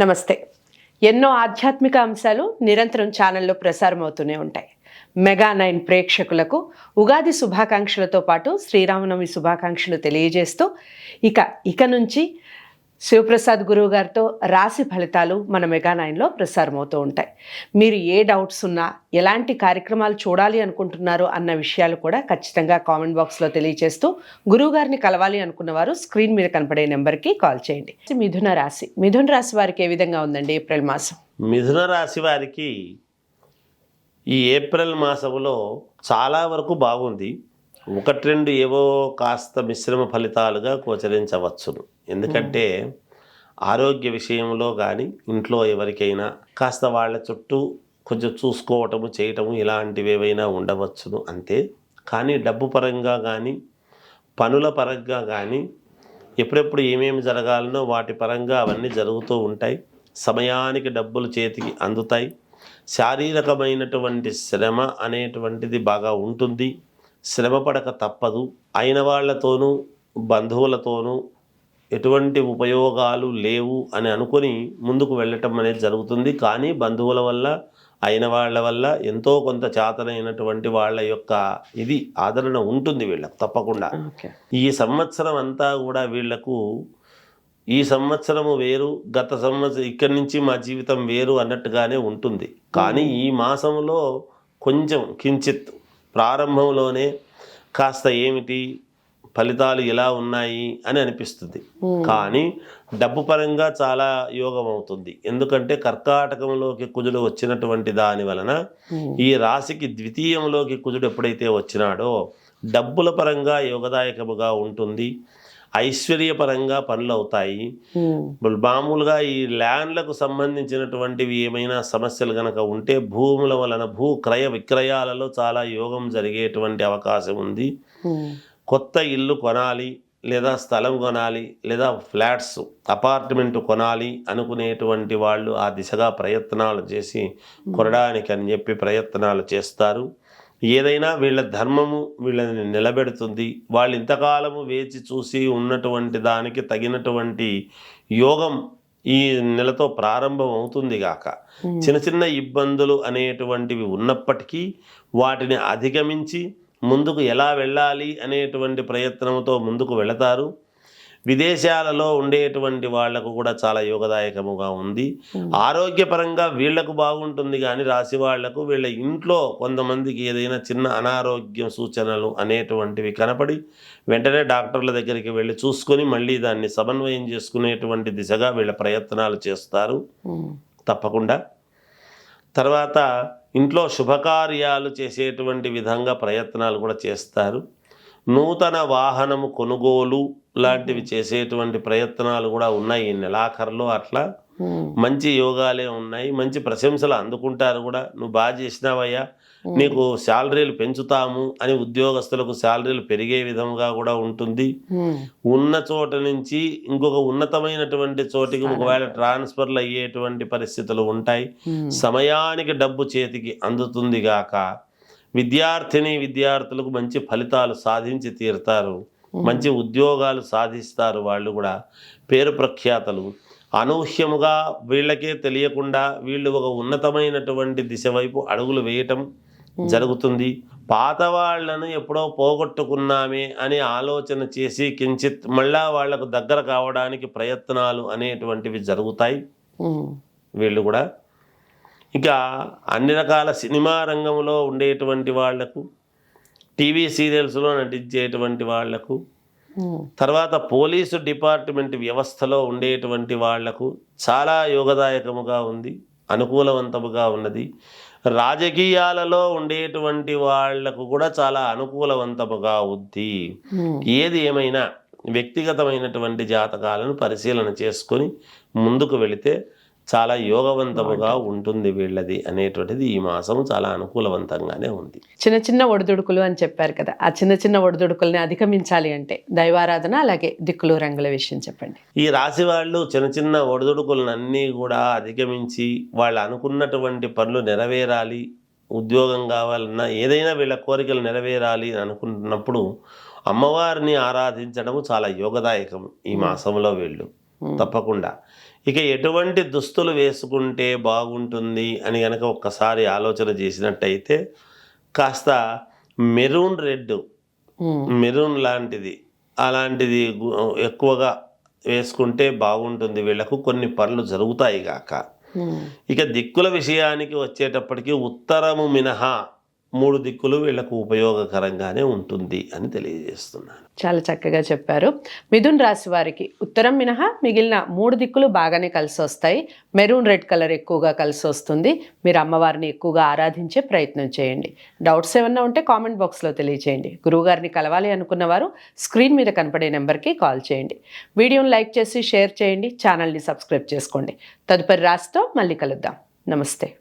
నమస్తే. ఎన్నో ఆధ్యాత్మిక అంశాలు నిరంతరం ఛానల్లో ప్రసారం అవుతూనే ఉంటాయి. మెగా నైన్ ప్రేక్షకులకు ఉగాది శుభాకాంక్షలతో పాటు శ్రీరామనవమి శుభాకాంక్షలు తెలియజేస్తూ ఇక ఇక నుంచి శివప్రసాద్ గురువు గారితో రాశి ఫలితాలు మన మెగా నైన్లో ప్రసారం అవుతూ ఉంటాయి. మీరు ఏ డౌట్స్ ఉన్నా ఎలాంటి కార్యక్రమాలు చూడాలి అనుకుంటున్నారు అన్న విషయాలు కూడా ఖచ్చితంగా కామెంట్ బాక్స్లో తెలియజేస్తూ గురువుగారిని కలవాలి అనుకున్నవారు స్క్రీన్ మీద కనపడే నెంబర్కి కాల్ చేయండి. మిథున రాశి. మిథున రాశి వారికి ఏ విధంగా ఉందండి ఏప్రిల్ మాసం? మిథున రాశి వారికి ఈ ఏప్రిల్ మాసంలో చాలా వరకు బాగుంది. ఒకటి రెండు ఏవో కాస్త మిశ్రమ ఫలితాలుగా గోచరించవచ్చును. ఎందుకంటే ఆరోగ్య విషయంలో కానీ ఇంట్లో ఎవరికైనా కాస్త వాళ్ళ చుట్టూ కొంచెం చూసుకోవటము చేయటము ఇలాంటివి ఏవైనా ఉండవచ్చును అంతే. కానీ డబ్బు పరంగా కానీ పనుల పరంగా కానీ ఎప్పుడెప్పుడు ఏమేమి జరగాలనో వాటి పరంగా అవన్నీ జరుగుతూ ఉంటాయి. సమయానికి డబ్బులు చేతికి అందుతాయి. శారీరకమైనటువంటి శ్రమ అనేటువంటిది బాగా ఉంటుంది. శ్రమ పడక తప్పదు. అయిన వాళ్ళతోనూ బంధువులతోనూ ఎటువంటి ఉపయోగాలు లేవు అని అనుకొని ముందుకు వెళ్ళటం అనేది జరుగుతుంది. కానీ బంధువుల వల్ల అయిన వాళ్ళ వల్ల ఎంతో కొంత చేతనైనటువంటి వాళ్ళ యొక్క ఇది ఆదరణ ఉంటుంది వీళ్ళకు తప్పకుండా. ఈ సంవత్సరం అంతా కూడా వీళ్ళకు ఈ సంవత్సరము వేరు గత సంవత్సరం ఇక్కడి నుంచి మా జీవితం వేరు అన్నట్టుగానే ఉంటుంది. కానీ ఈ మాసంలో కొంచెం కించిత్ ప్రారంభంలోనే కాస్త ఏమిటి ఫలితాలు ఎలా ఉన్నాయి అని అనిపిస్తుంది. కానీ డబ్బు పరంగా చాలా యోగం అవుతుంది ఎందుకంటే కర్కాటకంలోకి కుజుడు వచ్చినటువంటి దాని వలన ఈ రాశికి ద్వితీయంలోకి కుజుడు ఎప్పుడైతే వచ్చినాడో డబ్బుల పరంగా యోగదాయకముగా ఉంటుంది. ఐశ్వర్యపరంగా పనులు అవుతాయి. మామూలుగా ఈ ల్యాండ్లకు సంబంధించినటువంటివి ఏమైనా సమస్యలు కనుక ఉంటే భూముల వలన భూ క్రయ విక్రయాలలో చాలా యోగం జరిగేటువంటి అవకాశం ఉంది. కొత్త ఇల్లు కొనాలి లేదా స్థలం కొనాలి లేదా ఫ్లాట్స్ అపార్ట్మెంట్ కొనాలి అనుకునేటువంటి వాళ్ళు ఆ దిశగా ప్రయత్నాలు చేసి కొనడానికి అని చెప్పి ప్రయత్నాలు చేస్తారు. ఏదైనా వీళ్ళ ధర్మము వీళ్ళని నిలబెడుతుంది. వాళ్ళు ఇంతకాలము వేచి చూసి ఉన్నటువంటి దానికి తగినటువంటి యోగం ఈ నెలతో ప్రారంభం అవుతుంది గాక. చిన్న చిన్న ఇబ్బందులు అనేటువంటివి ఉన్నప్పటికీ వాటిని అధిగమించి ముందుకు ఎలా వెళ్ళాలి అనేటువంటి ప్రయత్నంతో ముందుకు వెళతారు. విదేశాలలో ఉండేటువంటి వాళ్ళకు కూడా చాలా యోగదాయకముగా ఉంది. ఆరోగ్యపరంగా వీళ్ళకు బాగుంటుంది కానీ రాశి వాళ్ళకు వీళ్ళ ఇంట్లో కొంతమందికి ఏదైనా చిన్న అనారోగ్యం సూచనలు అనేటువంటివి కనపడి వెంటనే డాక్టర్ల దగ్గరికి వెళ్ళి చూసుకొని మళ్ళీ దాన్ని సమన్వయం చేసుకునేటువంటి దిశగా వీళ్ళ ప్రయత్నాలు చేస్తారు. తప్పకుండా. తర్వాత ఇంట్లో శుభకార్యాలు చేసేటువంటి విధంగా ప్రయత్నాలు కూడా చేస్తారు. నూతన వాహనము కొనుగోలు లాంటివి చేసేటువంటి ప్రయత్నాలు కూడా ఉన్నాయి ఈ నెలాఖరులో అట్లా. మంచి యోగాలే ఉన్నాయి మంచి ప్రశంసలు అందుకుంటారు కూడా. నువ్వు బాగా చేసినావయ్యా నీకు శాలరీలు పెంచుతాము అని ఉద్యోగస్తులకు శాలరీలు పెరిగే విధంగా కూడా ఉంటుంది. ఉన్న చోట నుంచి ఇంకొక ఉన్నతమైనటువంటి చోటికి ఒకవేళ ట్రాన్స్ఫర్లు అయ్యేటువంటి పరిస్థితులు ఉంటాయి. సమయానికి డబ్బు చేతికి అందుతుంది గాక విద్యార్థిని విద్యార్థులకు మంచి ఫలితాలు సాధించి తీరుతారు. మంచి ఉద్యోగాలు సాధిస్తారు వాళ్ళు కూడా. పేరు ప్రఖ్యాతలు. అనూహ్యముగా వీళ్ళకే తెలియకుండా వీళ్ళు ఒక ఉన్నతమైనటువంటి దిశ వైపు అడుగులు వేయటం జరుగుతుంది. పాత వాళ్ళను ఎప్పుడో పోగొట్టుకున్నామే అని ఆలోచన చేసి కించిత్ మళ్ళా వాళ్ళకు దగ్గర కావడానికి ప్రయత్నాలు అనేటువంటివి జరుగుతాయి. వీళ్ళు కూడా ఇక అన్ని రకాల సినిమా రంగంలో ఉండేటువంటి వాళ్ళకు టీవీ సీరియల్స్లో నటించేటువంటి వాళ్ళకు తర్వాత పోలీసు డిపార్ట్మెంట్ వ్యవస్థలో ఉండేటువంటి వాళ్ళకు చాలా యోగదాయకముగా ఉంది అనుకూలవంతముగా ఉన్నది. రాజకీయాలలో ఉండేటువంటి వాళ్ళకు కూడా చాలా అనుకూలవంతముగా ఉంది. ఏది ఏమైనా వ్యక్తిగతమైనటువంటి జాతకాలను పరిశీలన చేసుకొని ముందుకు వెళితే చాలా యోగవంతముగా ఉంటుంది వీళ్ళది అనేటువంటిది ఈ మాసం చాలా అనుకూలవంతంగానే ఉంది. చిన్న చిన్న ఒడిదుడుకులు అని చెప్పారు కదా ఆ చిన్న చిన్న ఒడిదుడుకుల్ని అధిగమించాలి అంటే దైవారాధన అలాగే దిక్కులు రంగుల విషయం చెప్పండి. ఈ రాశి వాళ్ళు చిన్న చిన్న ఒడిదుడుకులనన్నీ కూడా అధిగమించి వాళ్ళు అనుకున్నటువంటి పనులు నెరవేరాలి ఉద్యోగం కావాలన్నా ఏదైనా వీళ్ళ కోరికలు నెరవేరాలి అని అనుకుంటున్నప్పుడు అమ్మవారిని ఆరాధించడం చాలా యోగదాయకం ఈ మాసంలో వీళ్ళు. తప్పకుండా. ఇక ఎటువంటి దుస్తులు వేసుకుంటే బాగుంటుంది అని కనుక ఒక్కసారి ఆలోచన చేసినట్టయితే కాస్త మెరూన్ రెడ్ ఉమ్, మెరూన్ లాంటిది అలాంటిది ఎక్కువగా వేసుకుంటే బాగుంటుంది. వీళ్ళకు కొన్ని పనులు జరుగుతాయి గాక. ఉమ్. ఇక దిక్కుల విషయానికి వచ్చేటప్పటికి ఉత్తరము మినహా మూడు దిక్కులు వీళ్ళకు ఉపయోగకరంగానే ఉంటుంది అని తెలియజేస్తున్నాను. చాలా చక్కగా చెప్పారు. మిథున్ రాశి వారికి ఉత్తరం మినహా మిగిలిన మూడు దిక్కులు బాగానే కలిసి వస్తాయి. మెరూన్ రెడ్ కలర్ ఎక్కువగా కలిసి వస్తుంది. మీరు అమ్మవారిని ఎక్కువగా ఆరాధించే ప్రయత్నం చేయండి. డౌట్స్ ఏమన్నా ఉంటే కామెంట్ బాక్స్లో తెలియచేయండి. గురువుగారిని కలవాలి అనుకున్న వారు స్క్రీన్ మీద కనపడే నెంబర్కి కాల్ చేయండి. వీడియోని లైక్ చేసి షేర్ చేయండి. ఛానల్ని సబ్స్క్రైబ్ చేసుకోండి. తదుపరి రాశితో మళ్ళీ కలుద్దాం. నమస్తే.